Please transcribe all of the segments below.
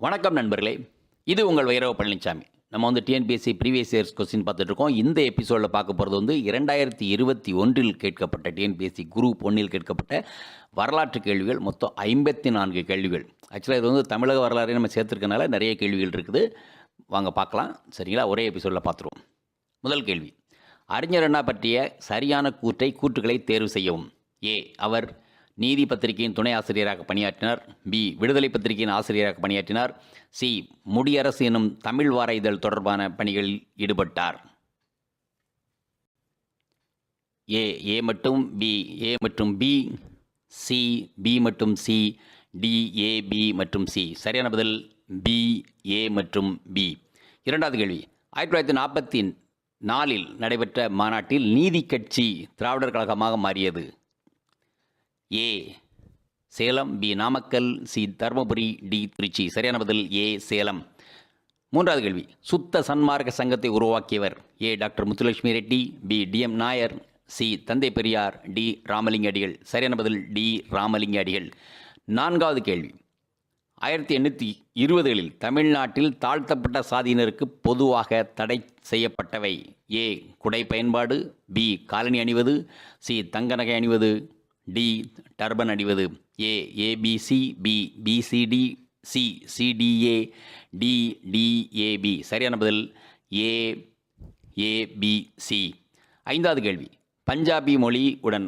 வணக்கம் நண்பர்களே. இது உங்கள் வைரவ பழனிசாமி நம்ம வந்து டிஎன்பிஎஸ்சி ப்ரீவியஸ் இயர்ஸ் கொஸ்டின் பார்த்துட்ருக்கோம். இந்த எபிசோடில் பார்க்க போகிறது வந்து இரண்டாயிரத்தி இருபத்தி ஒன்றில் கேட்கப்பட்ட டிஎன்பிஎஸ்சி குரூப் ஒன்றில் கேட்கப்பட்ட வரலாற்று கேள்விகள் மொத்தம் ஐம்பத்தி நான்கு கேள்விகள். ஆக்சுவலாக இது வந்து தமிழக வரலாறு நம்ம சேர்த்துருக்கனால நிறைய கேள்விகள் இருக்குது. வாங்க பார்க்கலாம். சரிங்களா? ஒரே எபிசோடில் பார்த்துருவோம். முதல் கேள்வி. அறிஞர் அண்ணா பற்றிய சரியான கூற்றை கூற்றுகளை தேர்வு செய்யவும். ஏ அவர் நீதி பத்திரிகையின் துணை ஆசிரியராக பணியாற்றினார். பி. விடுதலை பத்திரிகையின் ஆசிரியராக பணியாற்றினார். சி. முடியரசு எனும் தமிழ் வார இதழ் தொடர்பான பணிகளில் ஈடுபட்டார். ஏ. ஏ மற்றும் பி. ஏ மற்றும் பி சி. பி மற்றும் சி டி. ஏ பி மற்றும் சி. சரியான பதில் பி. ஏ மற்றும் பி. இரண்டாவது கேள்வி. ஆயிரத்தி தொள்ளாயிரத்தி நாற்பத்தி நாலில் நடைபெற்ற மாநாட்டில் நீதி கட்சி திராவிடர் கழகமாக மாறியது. A. Salem B. Namakkal C. Dharmapuri D. Tiruchi. சரியான பதில் ஏ. சேலம். மூன்றாவது கேள்வி. சுத்த சன்மார்க்க சங்கத்தை உருவாக்கியவர் A. Doctor Muthulakshmi Reddy B. TM Nair C. தந்தை பெரியார் டி. ராமலிங்க அடிகள். சரியான பதில் டி. ராமலிங்க அடிகள். நான்காவது கேள்வி. ஆயிரத்தி எண்ணூற்றி இருபதுகளில் தமிழ்நாட்டில் தாழ்த்தப்பட்ட சாதியினருக்கு பொதுவாக தடை செய்யப்பட்டவை ஏ. குடை பயன்பாடு பி. காலனி அணிவது சி. தங்க நகை அணிவது D turban அடிவது. A ABC B BCD C CDA D DAB சரியான பதில். ஏ ஏபிசி ஐந்தாவது கேள்வி. பஞ்சாபி மொழி உடன்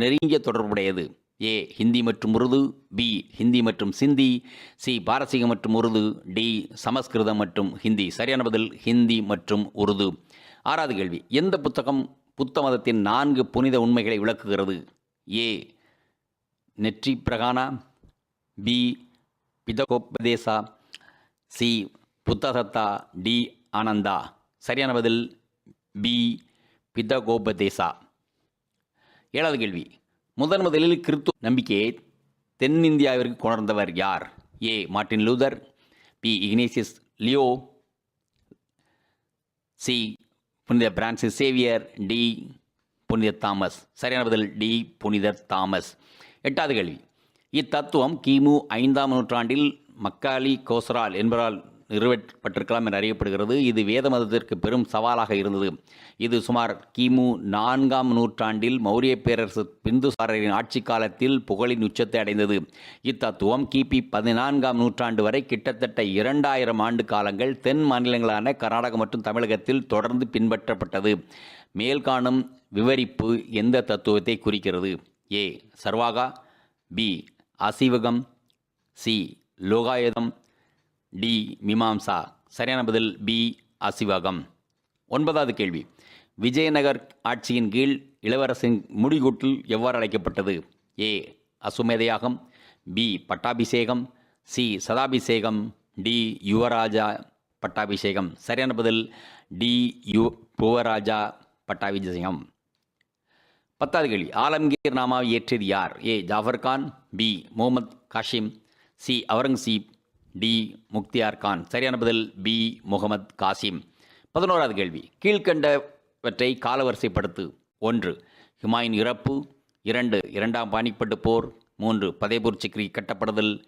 நெருங்கிய தொடர்புடையது. ஏ ஹிந்தி மற்றும் உருது. பி ஹிந்தி மற்றும் சிந்தி. சி பாரசீகம் மற்றும் உருது. டி சமஸ்கிருதம் மற்றும் ஹிந்தி. சரியான பதில். ஹிந்தி மற்றும் உருது. ஆறாவது கேள்வி. எந்த புத்தகம் புத்த மதத்தின் நான்கு புனித உண்மைகளை விளக்குகிறது? ஏ நெற்றி பிரகானா பி பிதகோபதேசா சி புத்தகத்தா டி ஆனந்தா. சரியான பதில் பி பிதகோபதேசா. ஏழாவது கேள்வி. முதன் முதலில் கிறித்துவ நம்பிக்கையை தென்னிந்தியாவிற்கு கொணர்ந்தவர் யார்? A Martin Luther B Ignatius Leo C புனித பிரான்சிஸ் சேவியர் டி புனித தாமஸ். சரியான பதில் டி. புனிதர் தாமஸ். எட்டாவது கேள்வி. இத்தத்துவம் கிமு ஐந்தாம் நூற்றாண்டில் மக்காலி கோசரால் என்பவரால் நிறுவப்பட்டிருக்கலாம் என அறியப்படுகிறது. இது வேத மதத்திற்கு பெரும் சவாலாக இருந்தது. இது சுமார் கிமு நான்காம் நூற்றாண்டில் மௌரிய பேரரசு பிந்துசாரரின் ஆட்சி காலத்தில் புகழின் உச்சத்தை அடைந்தது. இத்தத்துவம் கிபி பதினான்காம் நூற்றாண்டு வரை கிட்டத்தட்ட இரண்டாயிரம் ஆண்டு காலங்கள் தென் மாநிலங்களான கர்நாடகம் மற்றும் தமிழகத்தில் தொடர்ந்து பின்பற்றப்பட்டது. மேல்காணும் விவரிப்பு எந்த தத்துவத்தை குறிக்கிறது? ஏ சர்வாகா பி அசீவகம் சி லோகாயுதம் டி மீமாம்சா. சரியான பதில் பி அசிவகம். ஒன்பதாவது கேள்வி. விஜயநகர் ஆட்சியின் கீழ் இளவரசின் முடிகூட்டில் எவ்வாறு அழைக்கப்பட்டது? ஏ அசுமேதையாகம் பி பட்டாபிஷேகம் சி சதாபிஷேகம் டி யுவராஜா பட்டாபிஷேகம். சரியான பதில் டி யு புவராஜா பட்டாபிஷேகம். பத்தாவது கேள்வி. ஆலம்கீர் நாமாவை இயற்றியது யார்? A Jafar Khan B Muhammad Qasim C Aurangzeb D Mukhtiyar Khan. சரியான பதில் பி முகமது காசிம் பதினோராவது கேள்வி. கீழ்கண்டவற்றை காலவரிசைப்படுத்து. ஒன்று ஹுமாயூன் இறப்பு. இரண்டு இரண்டாம் பாணிப்பட்டு போர். மூன்று பதேபூர் சிக்ரி கட்டப்படுதல்.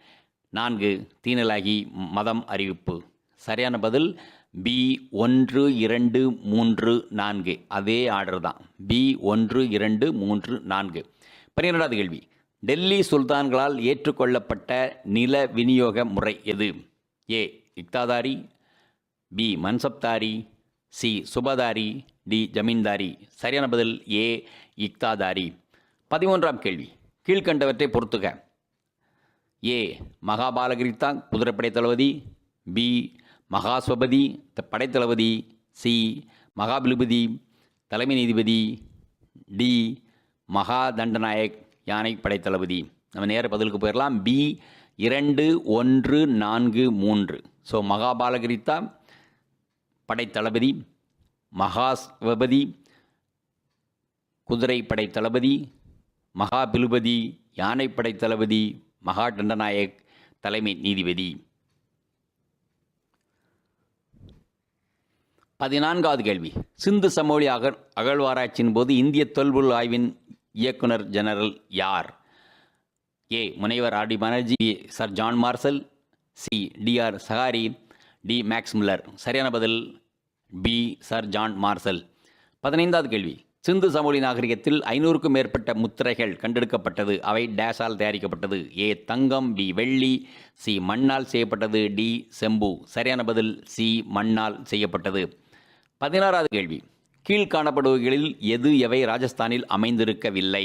நான்கு தீனலாகி மதம் அறிவிப்பு. சரியான பதில் பி ஒன்று இரண்டு மூன்று நான்கு. அதே ஆர்டர் தான். பி ஒன்று இரண்டு மூன்று நான்கு. பன்னிரெண்டாவது கேள்வி. டெல்லி சுல்தான்களால் ஏற்றுக்கொள்ளப்பட்ட நில விநியோக முறை எது? ஏ இக்தாதாரி பி மன்சப்தாரி சி சுபதாரி டி ஜமீன்தாரி. சரியான பதில் ஏ இக்தாதாரி. பதிமூன்றாம் கேள்வி. கீழ்கண்டவற்றை பொறுத்துக. ஏ மகாபாலகிரித்தா குதிரைப்படை தளபதி பி மகாஸ்வபதி த- படைத்தளபதி சி. மகாபிலுபதி தலைமை நீதிபதி டி. மகா தண்டநாயக் யானை படைத்தளபதி. நம்ம நேர பதிலுக்கு போயிடலாம் பி இரண்டு ஒன்று நான்கு மூன்று. ஸோ மகாபாலகிரித்தா படைத்தளபதி மகாஸ்வபதி குதிரை படைத்தளபதி தளபதி மகாபிலுபதி யானைப்படை தளபதி மகா தண்டநாயக் தலைமை நீதிபதி. பதினான்காவது கேள்வி. சிந்து சமோலி அக அகழ்வாராய்ச்சியின் போது இந்திய தொல்பொருள் ஆய்வின் இயக்குனர் ஜெனரல் யார்? ஏ. முனைவர் R. D. Banerjee sir John Marshall C. DR சகாரி D. Max Muller. சரியான பதில் பி. Sir John marshal. பதினைந்தாவது கேள்வி. சிந்து சமவெளி நாகரிகத்தில் ஐநூறுக்கும் மேற்பட்ட முத்திரைகள் கண்டெடுக்கப்பட்டது. அவை டேஷால் தயாரிக்கப்பட்டது. ஏ. தங்கம் பி. வெள்ளி சி. மண்ணால் செய்யப்பட்டது டி. செம்பு. சரியான பதில் சி. மண்ணால் செய்யப்பட்டது. பதினாறாவது கேள்வி. கீழ் காணப்படுபவர்களில் எது எவை ராஜஸ்தானில் அமைந்திருக்கவில்லை?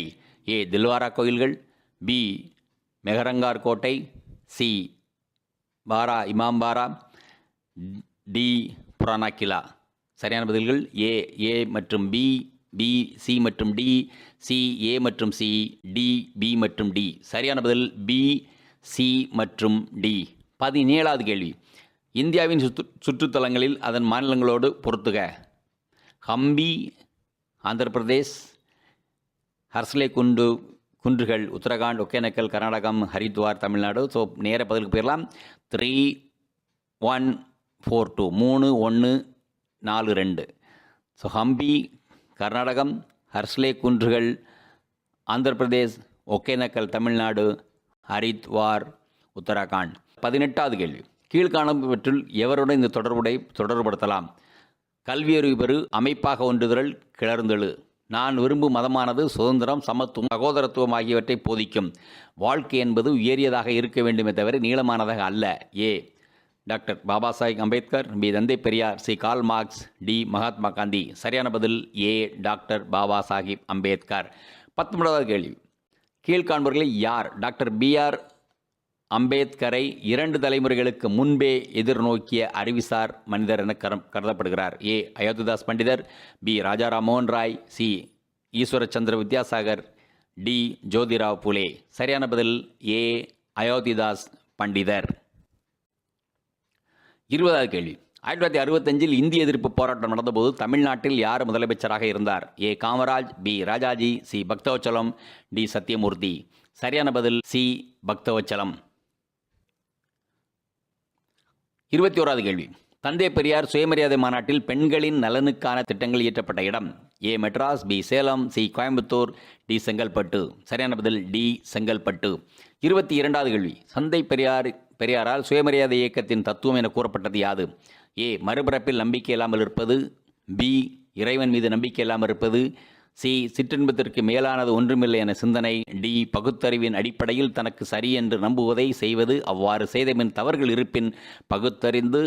ஏ தில்வாரா கோயில்கள் பி மெஹரங்கார் கோட்டை சி பாரா இமாம்பாரா டி புரானா கிலா. சரியான பதில்கள் ஏ ஏ மற்றும் பி பி சி மற்றும் டி சி ஏ மற்றும் சி டி பி மற்றும் டி. சரியான பதில் பி சி மற்றும் டி. பதினேழாவது கேள்வி. இந்தியாவின் சுற்று சுற்றுத்தலங்களில் அதன் மாநிலங்களோடு பொறுத்துக ஹம்பி ஆந்திர பிரதேஷ் ஹர்ஸ்லே குண்டு குன்றுகள் உத்தரகாண்ட் ஒகேனக்கல் கர்நாடகம் ஹரித்வார் தமிழ்நாடு. ஸோ நேர பதிலுக்கு போயிடலாம். த்ரீ ஒன் ஃபோர் டூ மூணு ஒன்று நாலு ரெண்டு. ஸோ ஹம்பி கர்நாடகம் ஹர்ஸ்லே குன்றுகள் ஆந்திர பிரதேஷ் ஒகேனக்கல் தமிழ்நாடு ஹரித்வார் உத்தரகாண்ட். பதினெட்டாவது கேள்வி. கீழ்காணவற்றில் எவருடன் இந்த தொடர்புடை தொடர்புபடுத்தலாம்? கல்வியறிவு பெறு அமைப்பாக ஒன்றுதல் கிளர்ந்தெழு. நான் விரும்பும் மதமானது சுதந்திரம் சமத்துவம் சகோதரத்துவம் ஆகியவற்றை போதிக்கும். வாழ்க்கை என்பது உயரியதாக இருக்க வேண்டுமே தவிர நீளமானதாக அல்ல. A. Doctor Baba Sahib Ambedkar B. தந்தை Periyar C. Karl Marx D. Mahatma Gandhi. சரியான பதில் ஏ. டாக்டர் பாபா சாஹிப் அம்பேத்கர் பத்தொன்பதாவது கேள்வி. கீழ்காண்பவர்களை யார்? டாக்டர் பிஆர் அம்பேத்கரை இரண்டு தலைமுறைகளுக்கு முன்பே எதிர்நோக்கிய அறிவிசார் மனிதர் என கரம் கருதப்படுகிறார். ஏ. அயோத்திதாஸ் பண்டிதர் பி. ராஜாராம் மோகன் ராய் சி. ஈஸ்வரச்சந்திர வித்யாசாகர் டி. ஜோதிராவ் புலே. சரியான பதில் ஏ. அயோத்திதாஸ் பண்டிதர். இருபதாவது கேள்வி. ஆயிரத்தி தொள்ளாயிரத்தி அறுபத்தஞ்சில் இந்திய எதிர்ப்பு போராட்டம் நடந்தபோது தமிழ்நாட்டில் யார் முதலமைச்சராக இருந்தார்? A. Kamaraj B. Rajaji C. Bhaktavatsalam D. Sathyamurthy சரியான பதில் சி. பக்தவச்சலம். இருபத்தி ஓராவது கேள்வி. தந்தை பெரியார் சுயமரியாதை மாநாட்டில் பெண்களின் நலனுக்கான திட்டங்கள் இயற்றப்பட்ட இடம். A. Madras B. Salem C. Coimbatore D. Chengalpattu. சரியான பதில் டி. செங்கல்பட்டு. இருபத்தி இரண்டாவது கேள்வி. சந்தை பெரியார் பெரியாரால் சுயமரியாதை இயக்கத்தின் தத்துவம் என கூறப்பட்டது யாது? ஏ. மறுபிறப்பில் நம்பிக்கை இல்லாமல் இருப்பது. பி. இறைவன் மீது நம்பிக்கை இல்லாமல் இருப்பது. சி சிற்றின்பத்திற்கு மேலானது ஒன்றுமில்லை என சிந்தனை டி பகுத்தறிவின் அடிப்படையில் தனக்கு சரி என்று நம்புவதை செய்வது அவ்வாறு செய்தபின் தவறுகள் இருப்பின் பகுத்தறிந்து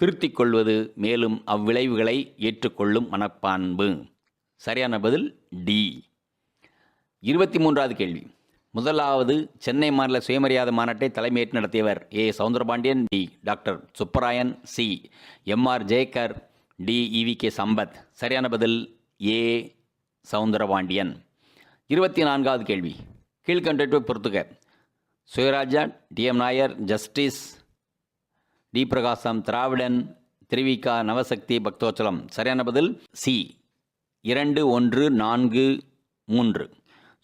திருத்திக் கொள்வது மேலும் அவ்விளைவுகளை ஏற்றுக்கொள்ளும் மனப்பான்பு. சரியான பதில் டி. இருபத்தி மூன்றாவது கேள்வி. முதலாவது சென்னை மாநில சுயமரியாதை மாநாட்டை தலைமையேற்று நடத்தியவர் A. Soundarapandian D. Doctor Subbarayan C. MR Jayakar D. EV K. Sampath. சரியான பதில் ஏ. சவுந்தரபாண்டியன். இருபத்தி நான்காவது கேள்வி. கீழ்கண்டவை பொறுத்துக. Swarajya TM Nair Justice D. Prakasam Dravidan Thiruvika Navasakthi Bakthavatchalam. சரியான பதில்? சி. இரண்டு ஒன்று நான்கு மூன்று.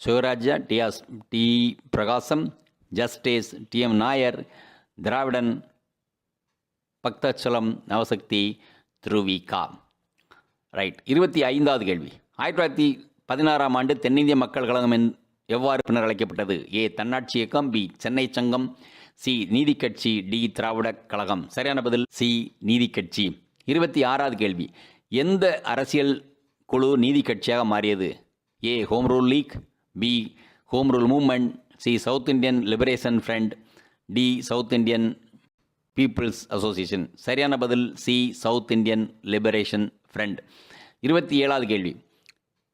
Swarajya Dias D. Prakasam Justice TM Nair Dravidan Bhaktavatsalam Navasakthi Thiruvika. Right. இருபத்தி ஐந்தாவது கேள்வி. ஆயிரத்தி தொள்ளாயிரத்தி பதினாறாம் ஆண்டு தென்னிந்திய மக்கள் கழகம் என் எவ்வாறு பின்னர் அழைக்கப்பட்டது ஏ. தன்னாட்சி இயக்கம் பி. சென்னை சங்கம் சி. நீதி கட்சி டி. திராவிடக் கழகம். சரியான பதில்? சி. நீதி கட்சி. இருபத்தி ஆறாவது கேள்வி. எந்த அரசியல் குழு நீதி கட்சியாக மாறியது? A. Home Rule League B. Home Rule Movement C. South Indian Liberation Front D. South Indian People's Association. சரியான பதில்? C. South Indian Liberation Front. இருபத்தி ஏழாவது கேள்வி.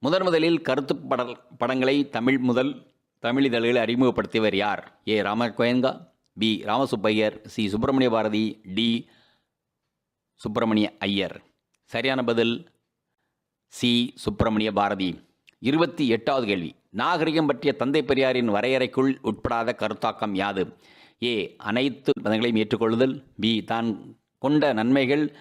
முதன் முதலில் கருத்து பட படங்களை தமிழ் முதல் தமிழ் இதழ்களில் அறிமுகப்படுத்தியவர் யார்? A. Ramgoenka B. Ramasubbaiyar C. Subramania Bharati D. Subramania Iyer. சரியான பதில்? சி. சுப்பிரமணிய பாரதி. இருபத்தி எட்டாவது கேள்வி. நாகரிகம் பற்றிய தந்தை பெரியாரின் வரையறைக்குள் உட்படாத கருத்தாக்கம் யாது? ஏ. அனைத்து மதங்களையும் ஏற்றுக்கொள்ளுதல். பி. தான் கொண்ட நன்மைகள்.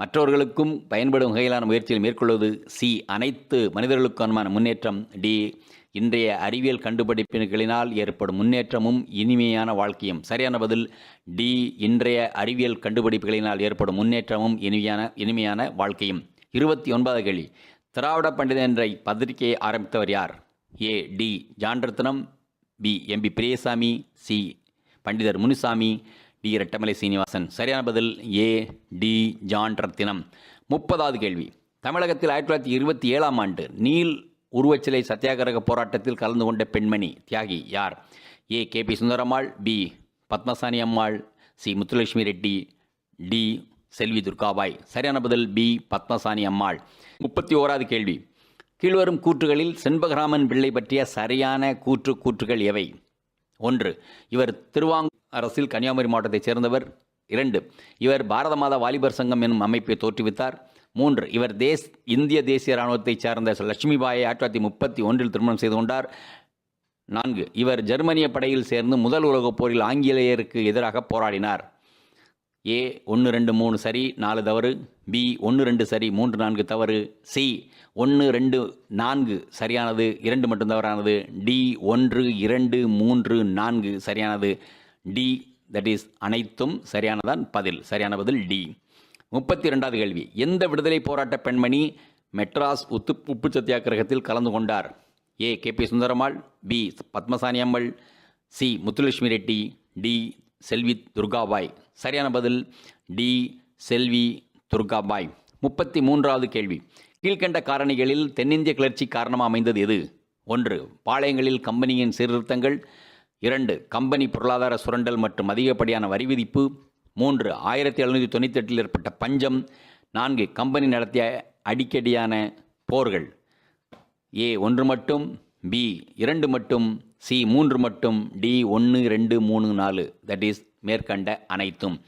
மற்றவர்களுக்கும் பயன்படும் வகையிலான முயற்சியில் மேற்கொள்வது சி அனைத்து மனிதர்களுக்கான முன்னேற்றம். டி இன்றைய அறிவியல் கண்டுபிடிப்புகளினால் ஏற்படும் முன்னேற்றமும் இனிமையான வாழ்க்கையும். சரியான பதில் டி இன்றைய அறிவியல் கண்டுபிடிப்புகளினால் ஏற்படும் முன்னேற்றமும் இனிமையான இனிமையான வாழ்க்கையும். இருபத்தி ஒன்பதாவது கேள்வி. திராவிட பண்டிதன் என்ற பத்திரிகையை ஆரம்பித்தவர் யார்? A D Johnrathnam B MP Periyasamy C பண்டிதர் முனுசாமி டி. ரெட்டமலை சீனிவாசன். சரியான பதில் ஏ. டி. ஜான் ரத்தினம் முப்பதாவது கேள்வி. தமிழகத்தில் ஆயிரத்தி தொள்ளாயிரத்தி இருபத்தி ஏழாம் ஆண்டு நீல் உருவச்சிலை சத்தியாகிரக போராட்டத்தில் கலந்து கொண்ட பெண்மணி தியாகி யார்? A. K. B. Sundarammal B. Padmasani Ammal C. Muthulakshmi Reddy D. Selvi Durgabai. சரியான பதில் பி. பத்மசாணி அம்மாள். முப்பத்தி ஓராவது கேள்வி. கீழ்வரும் கூற்றுகளில் செண்பகராமன் பிள்ளை பற்றிய சரியான கூற்று கூற்றுகள் எவை? ஒன்று இவர் திருவாங்கூர் அரசில் கன்னியாகுமரி மாவட்டத்தைச் சேர்ந்தவர் இரண்டு இவர் பாரத மாதா வாலிபர் சங்கம் என்னும் அமைப்பை தோற்றுவித்தார். மூன்று இவர் தேஸ் இந்திய தேசிய இராணுவத்தைச் சேர்ந்த லட்சுமிபாயை ஆயிரத்தி தொள்ளாயிரத்தி முப்பத்தி ஒன்றில் திருமணம் செய்து கொண்டார். நான்கு இவர் ஜெர்மனிய படையில் சேர்ந்து முதல் உலகப் போரில் ஆங்கிலேயருக்கு எதிராக போராடினார். ஏ ஒன்று ரெண்டு மூணு சரி நாலு தவறு. பி ஒன்று ரெண்டு சரி மூன்று நான்கு தவறு. சி ஒன்று ரெண்டு நான்கு சரியானது இரண்டு மட்டும் தவறானது. டி ஒன்று இரண்டு மூன்று நான்கு சரியானது. டி தட் இஸ் அனைத்தும் சரியானதான் பதில் சரியான பதில் டி. முப்பத்தி ரெண்டாவது கேள்வி. எந்த விடுதலை போராட்ட பெண்மணி மெட்ராஸ் உத்து உப்பு சத்தியாகிரகத்தில் கலந்து கொண்டார்? A K. B. Sundarammal B Padmasani Ammal C Muthulakshmi Reddy D Selvi Durgabai. சரியான பதில் டி செல்வி துர்காபாய். முப்பத்தி மூன்றாவது கேள்வி. கீழ்கண்ட காரணிகளில் தென்னிந்திய கிளர்ச்சி காரணமாக அமைந்தது எது? ஒன்று பாளையங்களில் கம்பெனியின் சீர்திருத்தங்கள். இரண்டு கம்பெனி பொருளாதார சுரண்டல் மற்றும் அதிகப்படியான வரி விதிப்பு. மூன்று ஆயிரத்தி எழுநூற்றி தொண்ணூற்றி எட்டில் ஏற்பட்ட பஞ்சம். நான்கு கம்பெனி நடத்திய அடிக்கடியான போர்கள். ஏ ஒன்று மட்டும். பி இரண்டு மட்டும். சி மூன்று மட்டும். டி ஒன்று ரெண்டு மூணு நாலு. தட் இஸ் மேற்கண்ட அனைத்தும்.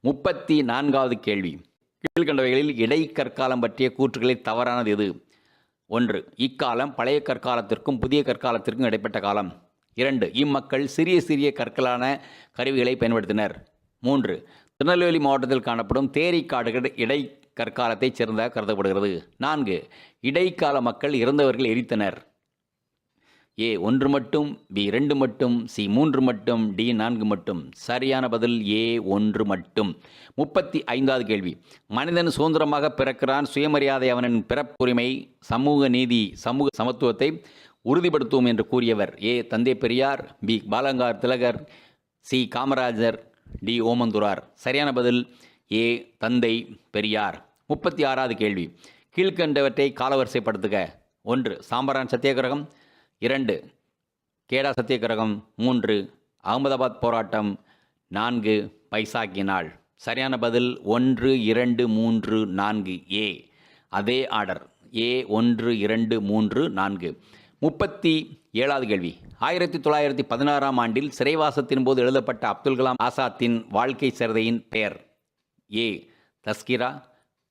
முப்பத்தி நான்காவது கேள்வி. கீழ்கண்டவைகளில் இடைக்கற்காலம் பற்றிய கூற்றுகளில் தவறானது எது? ஒன்று இக்காலம் பழைய கற்காலத்திற்கும் புதிய கற்காலத்திற்கும் இடைப்பட்ட காலம். இரண்டு இம்மக்கள் சிறிய சிறிய கற்களான கருவிகளை பயன்படுத்தினர். மூன்று திருநெல்வேலி மாவட்டத்தில் காணப்படும் தேரிக்காடுகள் இடை கற்காலத்தைச் சேர்ந்ததாக கருதப்படுகிறது. நான்கு இடைக்கால மக்கள் இறந்தவர்கள் எரித்தனர். ஏ ஒன்று மட்டும் பி ரெண்டு மட்டும் சி மூன்று மட்டும் டி நான்கு மட்டும். சரியான பதில் ஏ ஒன்று மட்டும். முப்பத்தி ஐந்தாவது கேள்வி. மனிதன் சுதந்திரமாக பிறக்கிறான் சுயமரியாதை அவனின் பிறப்புரிமை சமூக நீதி சமூக சமத்துவத்தை உறுதிப்படுத்துவோம் என்று கூறியவர் ஏ தந்தை Periyar B பாலங்கார் Tilak C Kamarajar D Omandurar. சரியான பதில் ஏ தந்தை பெரியார். முப்பத்தி ஆறாவது கேள்வி. கீழ்கண்டவற்றை காலவரிசைப்படுத்துக. ஒன்று சாம்பரான் சத்தியாகிரகம். இரண்டு கேடா சத்தியாகிரகம். மூன்று அகமதாபாத் போராட்டம். நான்கு பைசாக்கி நாள். சரியான பதில் ஒன்று இரண்டு மூன்று நான்கு. ஏ. அதே ஆர்டர். ஏ ஒன்று இரண்டு மூன்று நான்கு. முப்பத்தி ஏழாவது கேள்வி. ஆயிரத்தி தொள்ளாயிரத்தி பதினாறாம் ஆண்டில் சிறைவாசத்தின் போது எழுதப்பட்ட அப்துல் கலாம் ஆசாத்தின் வாழ்க்கை சிறதையின் பெயர் ஏ. தஸ்கிரா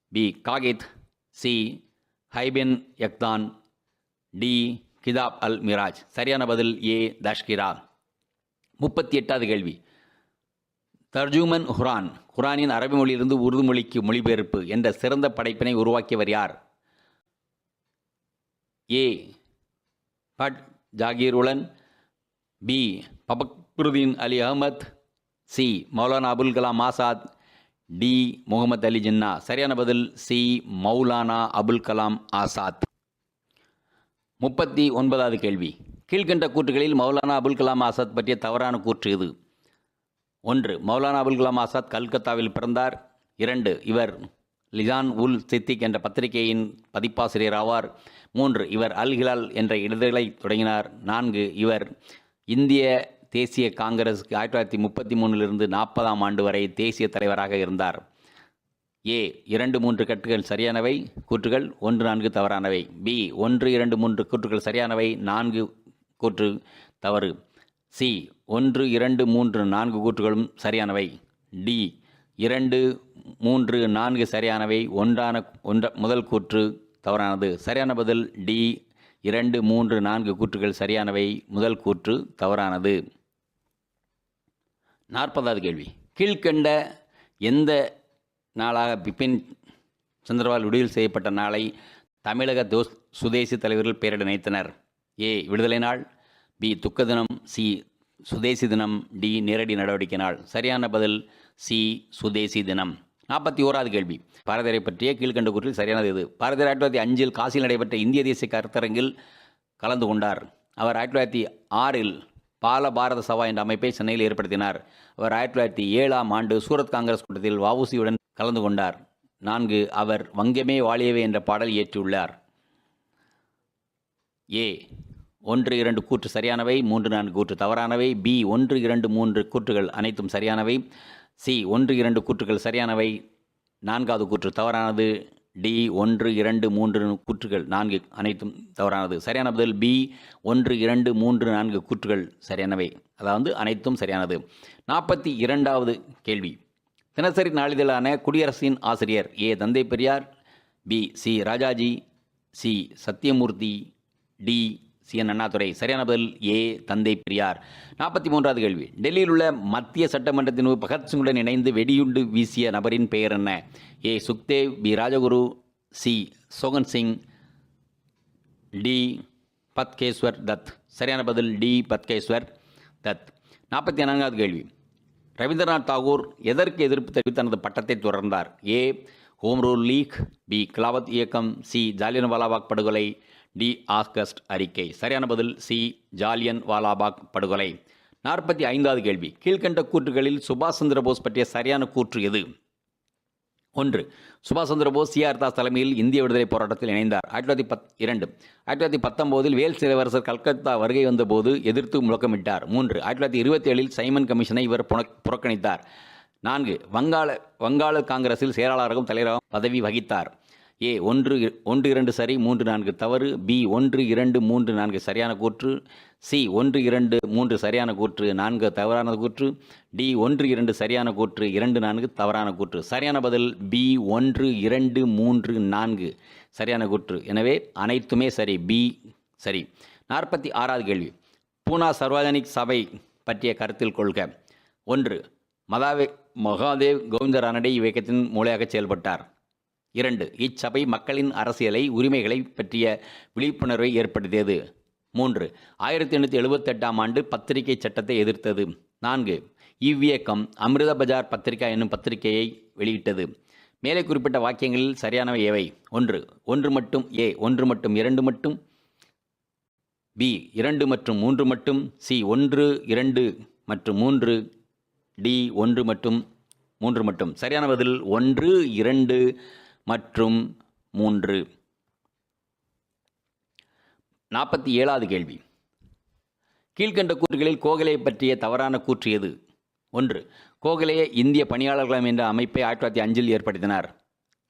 பி. காகித் சி. ஹைபென் யக்தான் டி. கிதாப் அல் மிராஜ். சரியான பதில் ஏ. தஷ்கிரா முப்பத்தி எட்டாவது கேள்வி. தர்ஜூமன் ஹுரான் குரானின் அரபி மொழியிலிருந்து உருது மொழிக்கு மொழிபெயர்ப்பு என்ற சிறந்த படைப்பினை உருவாக்கியவர் யார்? ஏ. பட் Zakir உலன் B. Fakhruddin Ali Ahmed C. Maulana Abul Kalam Azad D. Muhammad Ali Jinnah. சரியான பதில் சி. மௌலானா அபுல் கலாம் ஆசாத். முப்பத்தி ஒன்பதாவது கேள்வி. கீழ்கண்ட கூற்றுகளில் மௌலானா அபுல் கலாம் ஆசாத் பற்றிய தவறான கூற்று இது ஒன்று மௌலானா அபுல் கலாம் ஆசாத் கல்கத்தாவில் பிறந்தார். இரண்டு இவர் லிசான் உல் சித்திக் என்ற பத்திரிகையின் பதிப்பாசிரியர் ஆவார். மூன்று இவர் அல் ஹிலால் என்ற இதழை தொடங்கினார். நான்கு இவர் இந்திய தேசிய காங்கிரஸுக்கு ஆயிரத்தி தொள்ளாயிரத்தி முப்பத்தி மூணிலிருந்து நாற்பதாம் ஆண்டு வரை தேசிய தலைவராக இருந்தார். ஏ இரண்டு மூன்று கட்டுகள் சரியானவை? கூற்றுகள் ஒன்று நான்கு தவறானவை. பி ஒன்று இரண்டு மூன்று கூற்றுகள் சரியானவை? நான்கு கூற்று தவறு. சி ஒன்று இரண்டு மூன்று நான்கு கூற்றுகளும் சரியானவை. டி இரண்டு மூன்று நான்கு சரியானவை. ஒன்றான ஒன்ற முதல் கூற்று தவறானது. சரியான பதில் டி. இரண்டு மூன்று நான்கு கூற்றுகள் சரியானவை. முதல் கூற்று தவறானது. நாற்பதாவது கேள்வி. கீழ்கண்ட எந்த நாளாக பிபின் சந்திரபால் விடுதலை செய்யப்பட்ட நாளை தமிழக தோஸ் சுதேசி தலைவர்கள் பெயரிட நினைத்தனர்? ஏ. விடுதலை நாள். பி. துக்க தினம். சி. சுதேசி தினம். டி. நேரடி நடவடிக்கை நாள். சரியான பதில் சி. சுதேசி தினம். நாற்பத்தி ஓராவது கேள்வி. பாரதியரை பற்றிய கீழ்கண்ட கூற்றில் சரியானது இது. பாரதியர் ஆயிரத்தி தொள்ளாயிரத்தி அஞ்சில் காசியில் நடைபெற்ற இந்திய தேசிய கருத்தரங்கில் கலந்து கொண்டார். அவர் ஆயிரத்தி தொள்ளாயிரத்தி ஆறில் பால பாரத சபா என்ற அமைப்பை சென்னையில் ஏற்படுத்தினார். அவர் ஆயிரத்தி தொள்ளாயிரத்தி ஏழாம் ஆண்டு சூரத் காங்கிரஸ் கூட்டத்தில் வவுசியுடன் கலந்து கொண்டார். நான்கு அவர் வங்கமே வாழியவே என்ற பாடல் இயற்றியுள்ளார். ஏ ஒன்று இரண்டு கூற்று சரியானவை. மூன்று நான்கு கூற்று தவறானவை. பி ஒன்று இரண்டு மூன்று கூற்றுகள் அனைத்தும் சரியானவை. சி ஒன்று இரண்டு கூற்றுகள் சரியானவை. நான்காவது கூற்று தவறானது. டி ஒன்று இரண்டு மூன்று கூற்றுகள் நான்கு அனைத்தும் தவறானது. சரியான பதில் பி ஒன்று இரண்டு மூன்று நான்கு கூற்றுகள் சரியானவை. அதாவது அனைத்தும் சரியானது. நாற்பத்தி இரண்டாவது கேள்வி. தினசரி நாளிதழான குடியரசின் ஆசிரியர் ஏ தந்தை Periyar B C Rajaji C Sathyamurthy D C N Annadurai. சரியான பதில் ஏ தந்தை பெரியார். நாற்பத்தி மூன்றாவது கேள்வி. டெல்லியில் உள்ள மத்திய சட்டமன்றத்தின் பகத்சிங்குடன் இணைந்து வெடியுண்டு வீசிய நபரின் பெயர் என்ன? A Sukhdev B Rajguru C Sohan Singh D Batukeshwar Dutt. சரியான பதில் டி பத்கேஸ்வர் தத். நாற்பத்தி நான்காவது கேள்வி. ரவீந்திரநாத் தாகூர் எதற்கு எதிர்ப்பு தெரிவித்து தனது பட்டத்தை தொடர்ந்தார்? A Home Rule League B Khilafat இயக்கம் சி ஜாலியன் வாலாபாக் படுகொலை டி ஆகஸ்ட் அறிக்கை. சரியான பதில் சி. ஜாலியன் வாலாபாக் படுகொலை. நாற்பத்தி ஐந்தாவது கேள்வி. கீழ்கண்ட கூற்றுகளில் சுபாஷ் சந்திரபோஸ் பற்றிய சரியான கூற்று எது? ஒன்று. சுபாஷ் சந்திரபோஸ் சிஆர் தாஸ் தலைமையில் இந்திய விடுதலை போராட்டத்தில் இணைந்தார். ஆயிரத்தி தொள்ளாயிரத்தி பத் இரண்டு. ஆயிரத்தி தொள்ளாயிரத்தி பத்தொம்போதில் வேல்ஸ் இளவரசர் கல்கத்தா வருகை வந்தபோது எதிர்த்து முழக்கமிட்டார். மூன்று. ஆயிரத்தி தொள்ளாயிரத்தி இருபத்தி ஏழில் சைமன் கமிஷனை இவர் புறக்கணித்தார். நான்கு. வங்காள வங்காள காங்கிரஸில் செயலாளராகவும் தலைவராகவும் பதவி வகித்தார். ஏ ஒன்று இ- ஒன்று இரண்டு சரி மூன்று நான்கு தவறு. பி ஒன்று இரண்டு மூன்று நான்கு சரியான கூற்று. சி ஒன்று இரண்டு மூன்று சரியான கூற்று நான்கு தவறான கூற்று. டி ஒன்று இரண்டு சரியான கூற்று இரண்டு நான்கு தவறான கூற்று. சரியான பதில் பி ஒன்று இரண்டு மூன்று நான்கு சரியான கூற்று. எனவே அனைத்துமே சரி பி சரி. நாற்பத்தி ஆறாவது கேள்வி. பூனா சர்வாதனிக் சபை பற்றிய கருத்தில் கொள்க. ஒன்று மதாவே மகாதேவ் கோவிந்த ரானடே இயக்கத்தின் மூலையாக செயல்பட்டார். இரண்டு இச்சபை மக்களின் அரசியலை உரிமைகளை பற்றிய விழிப்புணர்வை ஏற்படுத்தியது. மூன்று ஆயிரத்தி எண்ணூற்றி எழுபத்தெட்டாம் ஆண்டு பத்திரிகை சட்டத்தை எதிர்த்தது. நான்கு இவ்வியக்கம் அமிர்த பஜார் பத்திரிகா என்னும் பத்திரிகையை வெளியிட்டது. மேலே குறிப்பிட்ட வாக்கியங்களில் சரியானவை எவை ஒன்று ஒன்று மட்டும் ஏ ஒன்று மட்டும் இரண்டு மட்டும் பி இரண்டு மற்றும் மூன்று மட்டும் சி ஒன்று இரண்டு மற்றும் மூன்று டி ஒன்று மற்றும் மூன்று மட்டும். சரியான பதில் ஒன்று இரண்டு மற்றும் மூன்று. நாற்பத்தி ஏழாவது கேள்வி. கீழ்கண்ட கூற்றுகளில் கோகலே பற்றிய தவறான கூற்று எது? ஒன்று கோகலே இந்திய பணியாளர்களம் என்ற அமைப்பை ஆயிரத்தி தொள்ளாயிரத்தி அஞ்சில் ஏற்படுத்தினார்.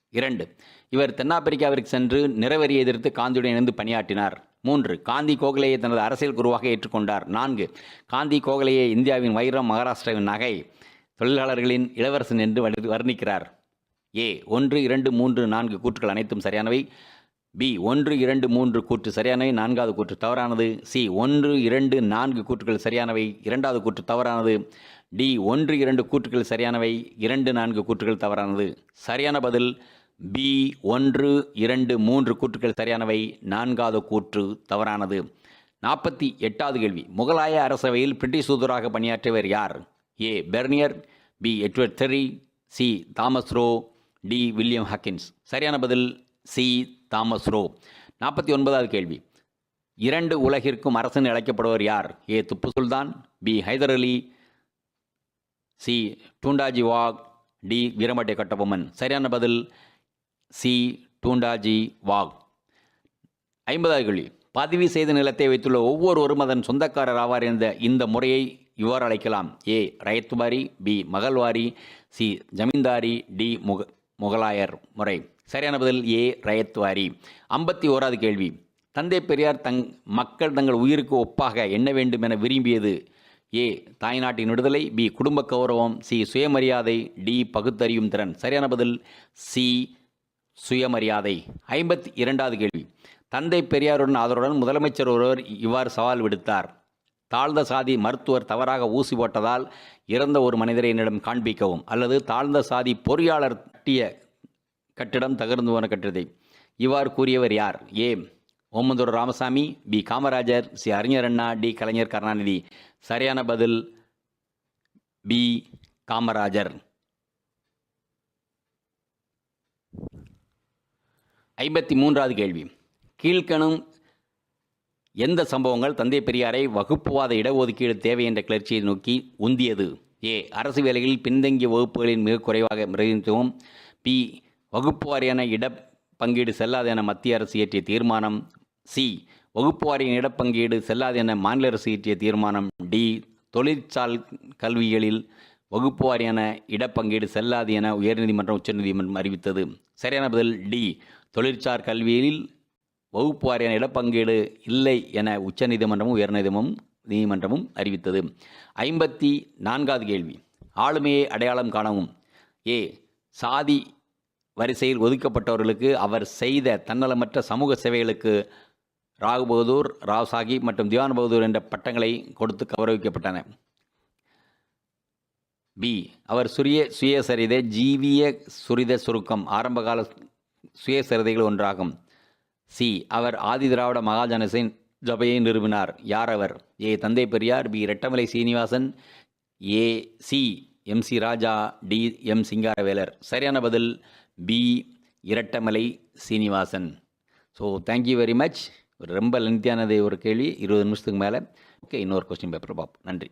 இரண்டு இவர் தென்னாப்பிரிக்காவிற்கு சென்று நிறவரியை எதிர்த்து காந்தியுடன் இணைந்து பணியாற்றினார். மூன்று காந்தி கோகலையை தனது அரசியல் குருவாக ஏற்றுக்கொண்டார். நான்கு காந்தி கோகலையை இந்தியாவின் வைரம் மகாராஷ்டிராவின் நகை தொழிலாளர்களின் இளவரசன் என்று வர்ணிக்கிறார். ஏ ஒன்று இரண்டு மூன்று நான்கு கூற்றுகள் அனைத்தும் சரியானவை. பி ஒன்று இரண்டு மூன்று கூற்று சரியானவை. நான்காவது கூற்று தவறானது. சி ஒன்று இரண்டு நான்கு கூற்றுகள் சரியானவை. இரண்டாவது கூற்று தவறானது. டி ஒன்று இரண்டு கூற்றுகள் சரியானவை. இரண்டு நான்கு கூற்றுகள் தவறானது. சரியான பதில். பி ஒன்று இரண்டு மூன்று கூற்றுகள் சரியானவை. நான்காவது கூற்று தவறானது. நாற்பத்தி எட்டாவது கேள்வி. முகலாய அரசவையில் பிரிட்டிஷ் தூதராக பணியாற்றியவர் யார்? A Bernier. B Edward Terry. C Thomas Roe. D William Hawkins. சரியான பதில் சி தாமஸ் ரோ. நாற்பத்தி ஒன்பதாவது கேள்வி. இரண்டு உலகிற்கும் அரசன் அழைக்கப்படுவர் யார்? A Tipu Sultan B Hyder Ali C Dhondaji Wagh D வீரமட்டை Kattabomman. சரியான பதில் சி டூண்டாஜி வாக் ஐம்பதாவது கேள்வி. பதிவு செய்த நிலத்தை வைத்துள்ள ஒவ்வொருவரும் அதன் சொந்தக்காரர் ஆவார் என்ற இந்த முறையை இவ்வாறு அழைக்கலாம். A Ryotwari B Mahalwari C Zamindari D முக முகலாயர் முறை. சரியான பதில் ஏ. ரயத்வாரி. ஐம்பத்தி ஓராவது கேள்வி. தந்தை பெரியார் தங் மக்கள் தங்கள் உயிருக்கு ஒப்பாக என்ன வேண்டும் என விரும்பியது? ஏ. தாய்நாட்டின் விடுதலை. பி. குடும்ப கௌரவம். சி. சுயமரியாதை. டி. பகுத்தறியும் திறன். சரியான பதில் சி. சுயமரியாதை. ஐம்பத்தி இரண்டாவது கேள்வி. தந்தை பெரியாருடன் ஆதரவுடன் முதலமைச்சர் ஒருவர் இவ்வாறு சவால் விடுத்தார். தாழ்ந்த சாதி மருத்துவர் தவறாக ஊசி போட்டதால் இறந்த ஒரு மனிதரை என்னிடம் காண்பிக்கவும் அல்லது தாழ்ந்த சாதி பொறியாளர் கட்டிய கட்டிடம் தகர்ந்து போன கட்டிடத்தை. இவ்வாறு கூறியவர் யார்? A. Omandur Ramasamy B. Kamarajar C. அறிஞர் அண்ணா டி. கலைஞர் கருணாநிதி. சரியான பதில் பி. காமராஜர். ஐம்பத்தி மூன்றாவது கேள்வி. கீழ்க்கணும் எந்த சம்பவங்கள்? தந்தை பெரியாரை வகுப்புவாத இடஒதுக்கீடு தேவை என்ற கிளர்ச்சியை நோக்கி உந்தியது. ஏ. அரசு வேலைகளில் பின்தங்கிய வகுப்புகளின் மிக குறைவாக பிரதிநிதித்துவம். பி. வகுப்பு வாரியான இட பங்கீடு செல்லாது என மத்திய அரசு இயற்றிய தீர்மானம். சி. வகுப்பு வாரியின் இடப்பங்கீடு செல்லாது என மாநில அரசு இயற்றிய தீர்மானம். டி. தொழிற்சால் கல்விகளில் வகுப்பு வாரியான இடப்பங்கீடு செல்லாது என உயர்நீதிமன்றம் உச்சநீதிமன்றம் அறிவித்தது. சரியான பதில் டி. தொழிற்சார் கல்வியில் வகுப்பு வாரியான இடப்பங்கீடு இல்லை என உச்சநீதிமன்றமும் உயர்நீதிமன்றமும் நீதிமன்றமும் அறிவித்தது. ஐம்பத்தி நான்காவது கேள்வி. ஆளுமையை அடையாளம் காணவும். ஏ. சாதி வரிசையில் ஒதுக்கப்பட்டவர்களுக்கு அவர் செய்த தன்னலமற்ற சமூக சேவைகளுக்கு ராகு பகதூர் ராவ் சாஹிப் மற்றும் திவான் பகதூர் என்ற பட்டங்களை கொடுத்து கௌரவிக்கப்பட்டன. பி. அவர் சுரிய சுயசரிதை ஜீவிய சுரித சுருக்கம் ஆரம்பகால சுயசரிதைகள் ஒன்றாகும். சி அவர் ஆதி திராவிட மகாஜனசின் ஜபையை நிறுவினார். யார் அவர்? ஏ தந்தை Periyar. B Rettamalai Srinivasan. A C M C Raja. D M Singaravelar. சரியான பதில். B Rettamalai Srinivasan. So thank you very much ரொம்ப லென்த்தியானது ஒரு கேள்வி. இருபது நிமிஷத்துக்கு மேலே. ஓகே இன்னொரு கொஸ்டின் பேப்பர் பாப் நன்றி.